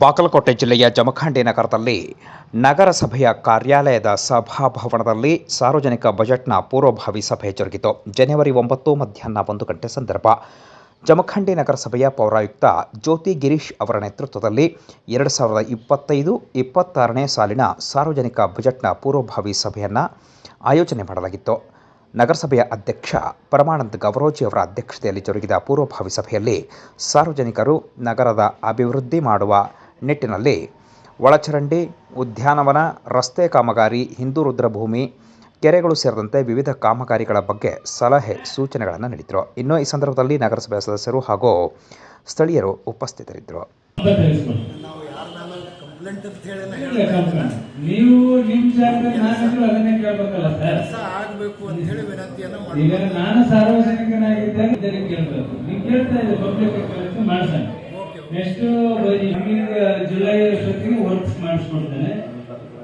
ಬಾಗಲಕೋಟೆ ಜಿಲ್ಲೆಯ ಜಮಖಂಡಿ ನಗರದಲ್ಲಿ ನಗರಸಭೆಯ ಕಾರ್ಯಾಲಯದ ಸಭಾಭವನದಲ್ಲಿ ಸಾರ್ವಜನಿಕ ಬಜೆಟ್ನ ಪೂರ್ವಭಾವಿ ಸಭೆ ಜರುಗಿತು. ಜನವರಿ ಒಂಬತ್ತು ಮಧ್ಯಾಹ್ನ ಒಂದು ಗಂಟೆ ಸಂದರ್ಭ. ಜಮಖಂಡಿ ನಗರಸಭೆಯ ಪೌರಾಯುಕ್ತ ಜ್ಯೋತಿ ಗಿರೀಶ್ ಅವರ ನೇತೃತ್ವದಲ್ಲಿ ಎರಡು ಸಾವಿರದ ಇಪ್ಪತ್ತೈದು ಇಪ್ಪತ್ತಾರನೇ ಸಾಲಿನ ಸಾರ್ವಜನಿಕ ಬಜೆಟ್ನ ಪೂರ್ವಭಾವಿ ಸಭೆಯನ್ನು ಆಯೋಜನೆ ಮಾಡಲಾಗಿತ್ತು. ನಗರಸಭೆಯ ಅಧ್ಯಕ್ಷ ಪರಮಾನಂದ್ ಗವರೋಜಿ ಅವರ ಅಧ್ಯಕ್ಷತೆಯಲ್ಲಿ ಜರುಗಿದ ಪೂರ್ವಭಾವಿ ಸಭೆಯಲ್ಲಿ ಸಾರ್ವಜನಿಕರು ನಗರದ ಅಭಿವೃದ್ಧಿ ಮಾಡುವ ನಿಟ್ಟಿನಲ್ಲಿ ಒಳಚರಂಡಿ ಉದ್ಯಾನವನ ರಸ್ತೆ ಕಾಮಗಾರಿ ಹಿಂದೂ ರುದ್ರಭೂಮಿ ಕೆರೆಗಳು ಸೇರಿದಂತೆ ವಿವಿಧ ಕಾಮಗಾರಿಗಳ ಬಗ್ಗೆ ಸಲಹೆ ಸೂಚನೆಗಳನ್ನು ನೀಡಿದರು. ಇನ್ನು ಈ ಸಂದರ್ಭದಲ್ಲಿ ನಗರಸಭೆ ಸದಸ್ಯರು ಹಾಗೂ ಸ್ಥಳೀಯರು ಉಪಸ್ಥಿತರಿದ್ದರು. ಅಂತ ನಾವು ಯಾರ ನಾನು ಸಾರ್ವಜನಿಕನಾಗಿದ್ದಾಗ ಕೇಳ್ತಾ ಪಬ್ಲಿಕ್ ಮಾಡ್ಸೋಣ. ಓಕೆ ಬರಿ ಜುಲೈ ಅಷ್ಟೊತ್ತಿಗೆ ವರ್ಕ್ಸ್ ಮಾಡಿಸ್ಕೊಡ್ತೇನೆ.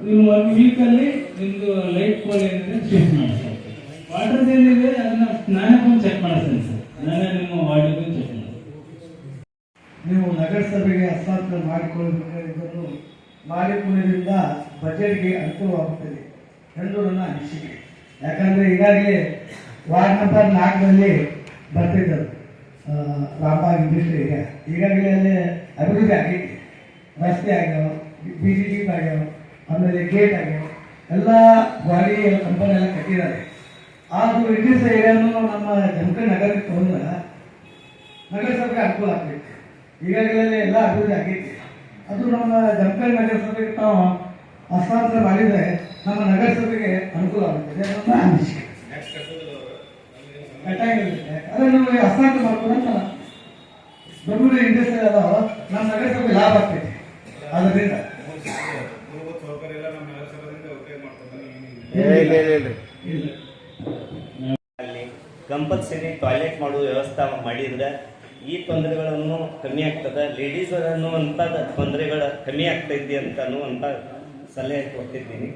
ನೀವು ಒನ್ ವೀಕ್ ಅಲ್ಲಿ ನಿಮ್ದು ಲೈಟ್ ಪೋಲ್ ಏನಿದೆ ಶಿಫ್ಟ್ ಮಾಡಿಸ್ತೇನೆ ವಾಟರ್ ಏನಿದೆ ಅದನ್ನ ನಾನೇ ಬಂದು ಚೆಕ್ ಮಾಡಿಸ್ತೇನೆ ಸರ್ ನಾನೇ ನಿಮ್ಮ ವಾರ್ಡಿಗೆ ಚೆಕ್ ಮಾಡ್ತೀನಿ. ನೀವು ನಗರಸಭೆಗೆ ಹಸ್ತಾಂತರ ಮಾಡಿಕೊಳ್ಳಬೇಕಾಗಿದ್ದನ್ನು ಮಾಡಿಕೊಳ್ಳೋದ್ರಿಂದ ಬಜೆಟ್ಗೆ ಅನುಕೂಲವಾಗುತ್ತದೆ ಎಂದು ನನ್ನ ಅನಿಸಿಕೆ ಯಾಕಂದರೆ ಈಗಾಗಲೇ ವಾರ್ಡ್ ನಂಬರ್ ನಾಲ್ಕರಲ್ಲಿ ಬರ್ತಿದ್ದರು ರಾಮಬಾಗ್ ಇಂಡಸ್ಟ್ರಿ ಏರಿಯಾ ಈಗಾಗಲೇ ಅಲ್ಲಿ ಅಭಿವೃದ್ಧಿ ಆಗೈತಿ. ರಸ್ತೆ ಆಗ್ಯಾವ ಬಿ ಜಿ ಟಿ ಆಗ್ಯಾವ, ಆಮೇಲೆ ಗೇಟ್ ಆಗ್ಯಾವ, ಎಲ್ಲ ಗಾಡಿ ಕಂಪನಿ ಎಲ್ಲ ಕಟ್ಟಿದ್ದಾರೆ. ಆದರೂ ಇಂಡಸ್ಟ್ರಿ ಏರಿಯಾನು ನಮ್ಮ ಜಮಕ ನಗರಕ್ಕೆ ತೊಗೊಂಡ್ರೆ ನಗರಸಭೆಗೆ ಅನುಕೂಲ ಆಗ್ತೈತಿ. ಈಗಾಗಲೇ ಎಲ್ಲ ಅಭಿವೃದ್ಧಿ ಆಗೈತಿ. ಅದು ನಮ್ಮ ಜಮಕ ನಗರಸಭೆಗೆ ತಾವು ಹಸ್ತಾಂತರ ಮಾಡಿದರೆ ನಮ್ಮ ನಗರಸಭೆಗೆ ಅನುಕೂಲ ಆಗುತ್ತೆ. ಅನ್ನೋದು ಅನಿಸಿಕೆ ಕಟ್ಟಾಗಿರುತ್ತೆ ಅದೇ ನಮಗೆ ಹಸ್ತಾಂತರ ಮಾಡ್ಕೊಂಡಂತ ಬೆಂಗಳೂರು ಇಂಡಸ್ಟ್ರಿ ಅದಾವ ನಮ್ಮ ನಗರಸಭೆ ಲಾಭ ಆಗ್ತೈತಿ. ಅದರಿಂದ. ಇಲ್ಲ ಅಲ್ಲಿ ಕಂಪಲ್ಸರಿ ಟಾಯ್ಲೆಟ್ ಮಾಡುವ ವ್ಯವಸ್ಥೆ ಮಾಡಿದ್ರೆ ಈ ತೊಂದರೆಗಳನ್ನು ಕಮ್ಮಿ ಆಗ್ತದೆ ಲೇಡೀಸ್ ಅನ್ನುವಂಥ ತೊಂದರೆಗಳ ಕಮ್ಮಿ ಆಗ್ತೈತಿ ಅಂತ ಅನ್ನುವಂಥ ಸಲಹೆ ಕೊಡ್ತಿದ್ದೀನಿ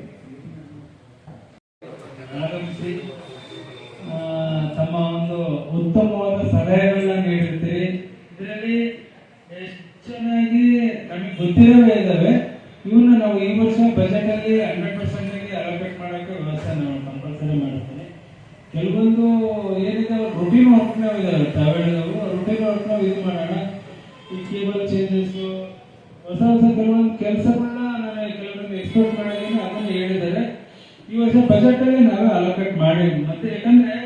ಚೆನ್ನಾಗಿ ನಮಗೆ ಗೊತ್ತಿರೋವೇ ಇದ್ದಾವೆ ಇವನ್ನ ನಾವು ಈ ವರ್ಷ ಬಜೆಟ್ ಅಲ್ಲಿ ಹಂಡ್ರೆಡ್ ಪರ್ಸೆಂಟ್ ಆಗಿ ಅಲೋಕೇಟ್ ಮಾಡೋಕ್ಕೆ ವ್ಯವಸ್ಥೆ ನಾವು ಕಂಪಲ್ಸರಿ ಮಾಡ್ತೀನಿ ಕೆಲವೊಂದು ಏನಿದೆ ರುಟೀನ್ ವರ್ಕ್ ನಾವು ಇದಾವೆ. ಟ್ರಾವೆಲ್ಗಳು ರುಟೀನ್ ವರ್ಕ್ ನಾವು ಇದು ಮಾಡೋಣ. ಈ ಕೇಬಲ್ ಚೇಂಜಸ್ ಹೊಸ ಹೊಸ ಕೆಲವೊಂದು ಕೆಲಸಗಳನ್ನ ನಾನು ಕೆಲವೊಂದು ಎಕ್ಸ್ಪೋರ್ಟ್ ಮಾಡಿದ್ದೀನಿ ಅದನ್ನ ಹೇಳಿದ್ದಾರೆ. ಈ ವರ್ಷ ಬಜೆಟ್ ಅಲ್ಲಿ ನಾವೇ ಅಲೋಕೇಟ್ ಮಾಡಿ ಮತ್ತೆ ಯಾಕಂದ್ರೆ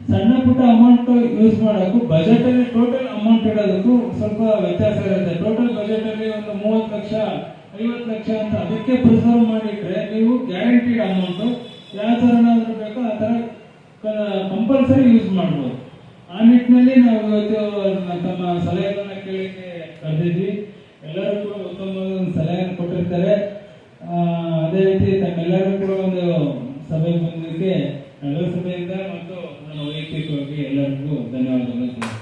ಸಣ್ಣ ಪುಟ್ಟ ಅಮೌಂಟ್ ಯೂಸ್ ಮಾಡೋಕ್ಕೂ ಬಜೆಟ್ ಅಲ್ಲಿ ಟೋಟಲ್ ಅಮೌಂಟ್ ಇಡೋದಕ್ಕೂ ಸ್ವಲ್ಪ ವ್ಯತ್ಯಾಸ ಇರುತ್ತೆ. ಟೋಟಲ್ ಬಜೆಟ್ ಅಲ್ಲಿ ಒಂದು ಮೂವತ್ತು ಲಕ್ಷ, ಐವತ್ತು ಲಕ್ಷ ಅಂತ ಅದಕ್ಕೆ ಪ್ರಿಸರ್ವ್ ಮಾಡಿಟ್ರೆ ನೀವು ಗ್ಯಾರಂಟಿಡ್ ಅಮೌಂಟ್ ಯಾವ ಥರನಾದರೂ ಬೇಕೋ ಆ ಥರ ಕಂಪಲ್ಸರಿ ಯೂಸ್ ಮಾಡ್ಬೋದು. ಆ ನಿಟ್ಟಿನಲ್ಲಿ ನಾವು ಇವತ್ತು ತಮ್ಮ ಸಲಹೆಗಳನ್ನ ಕೇಳಲಿಕ್ಕೆ ಕರೆದಿದ್ವಿ. ಎಲ್ಲರೂ ಕೂಡ ಉತ್ತಮ ಸಲಹೆಯನ್ನು ಕೊಟ್ಟಿರ್ತಾರೆ. ಅದೇ ರೀತಿ ತಮ್ಮೆಲ್ಲರೂ ಕೂಡ ಒಂದು ಸಭೆಗೆ ಬಂದಿದ್ದಕ್ಕೆ ನಗರಸಭೆಯಿಂದ ಮತ್ತು ನನ್ನ ವೈಯಕ್ತಿಕವಾಗಿ ಎಲ್ಲರಿಗೂ ಧನ್ಯವಾದಗಳು.